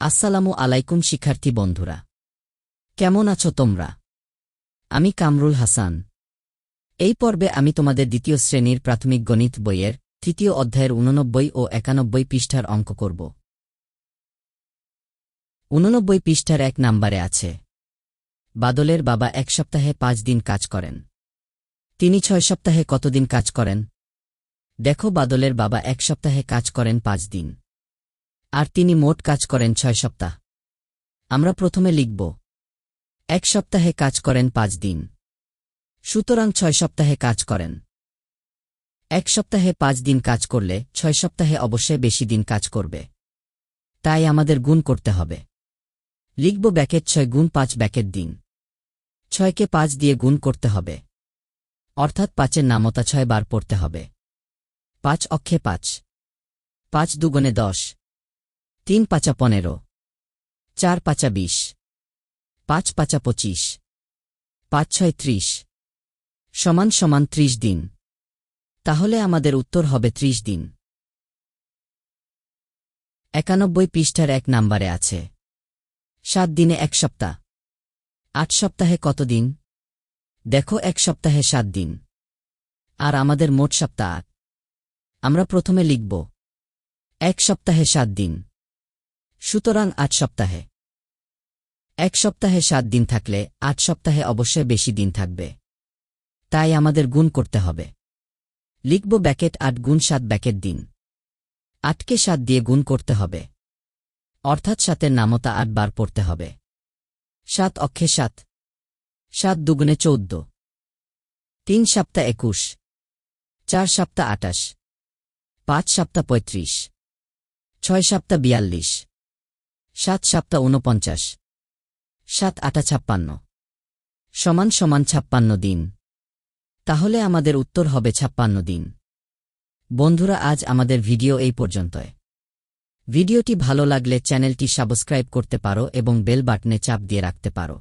আসসালামু আলাইকুম শিক্ষার্থী বন্ধুরা। কেমন আছো তোমরা? আমি কামরুল হাসান। এই পর্বে আমি তোমাদের দ্বিতীয় শ্রেণির প্রাথমিক গণিত বইয়ের তৃতীয় অধ্যায়ের উননব্বই ও একানব্বই পৃষ্ঠার অঙ্ক করব। উননব্বই পৃষ্ঠার এক নাম্বারে আছে, বাদলের বাবা এক সপ্তাহে পাঁচ দিন কাজ করেন। তিনি ছয় সপ্তাহে কতদিন কাজ করেন? দেখো, বাদলের বাবা এক সপ্তাহে কাজ করেন পাঁচ দিন। আর তিনি মোট কাজ করেন ছয় সপ্তাহ। আমরা প্রথমে লিখব, এক সপ্তাহে কাজ করেন পাঁচ দিন। সুতরাং ছয় সপ্তাহে কাজ করেন। এক সপ্তাহে পাঁচ দিন কাজ করলে ছয় সপ্তাহে অবশ্যই বেশি দিন কাজ করবে। তাই আমাদের গুণ করতে হবে। লিখব ব্যাকেট ছয় গুণ পাঁচ ব্যাকেট দিন। ছয়কে পাঁচ দিয়ে গুণ করতে হবে। অর্থাৎ পাঁচের নামতা ছয় বার পড়তে হবে। পাঁচ অক্ষে পাঁচ। পাঁচ দুগুণে দশ। তিন পাঁচা পনেরো। চার পাঁচা বিশ। পাঁচ পাঁচা পঁচিশ। পাঁচ ছয় ত্রিশ। সমান সমান ত্রিশ দিন। তাহলে আমাদের উত্তর হবে ত্রিশ দিন। একানব্বই পৃষ্ঠার এক নাম্বারে আছে। সাত দিনে এক সপ্তাহ। আট সপ্তাহে কত দিন? দেখো এক সপ্তাহে সাত দিন। আর আমাদের মোট সপ্তাহ আমরা প্রথমে লিখব। এক সপ্তাহে সাত দিন। সুতরাং আট সপ্তাহে। এক সপ্তাহে সাত দিন থাকলে আট সপ্তাহে অবশ্যই বেশি দিন থাকবে। তাই আমাদের গুণ করতে হবে। লিখব ব্যাকেট আট গুণ সাত ব্যাকেট দিন। আটকে সাত দিয়ে গুণ করতে হবে। অর্থাৎ সাতের নামতা আট বার পড়তে হবে। সাত অক্ষে সাত। সাত দুগুণে চৌদ্দ। তিন সপ্তাহ একুশ। চার সপ্তাহ আটাশ। পাঁচ সপ্তাহ পঁয়ত্রিশ। ছয় সপ্তাহ বিয়াল্লিশ। সাত সাপ্তা ঊনপঞ্চাশ। সাত আটা ছাপ্পান্ন। সমান সমান ছাপ্পান্ন দিন। তাহলে আমাদের উত্তর হবে ছাপ্পান্ন দিন। বন্ধুরা, আজ আমাদের ভিডিও এই পর্যন্তয় ভিডিওটি ভালো লাগলে চ্যানেলটি সাবস্ক্রাইব করতে পারো এবং বেল বাটনে চাপ দিয়ে রাখতে পারো।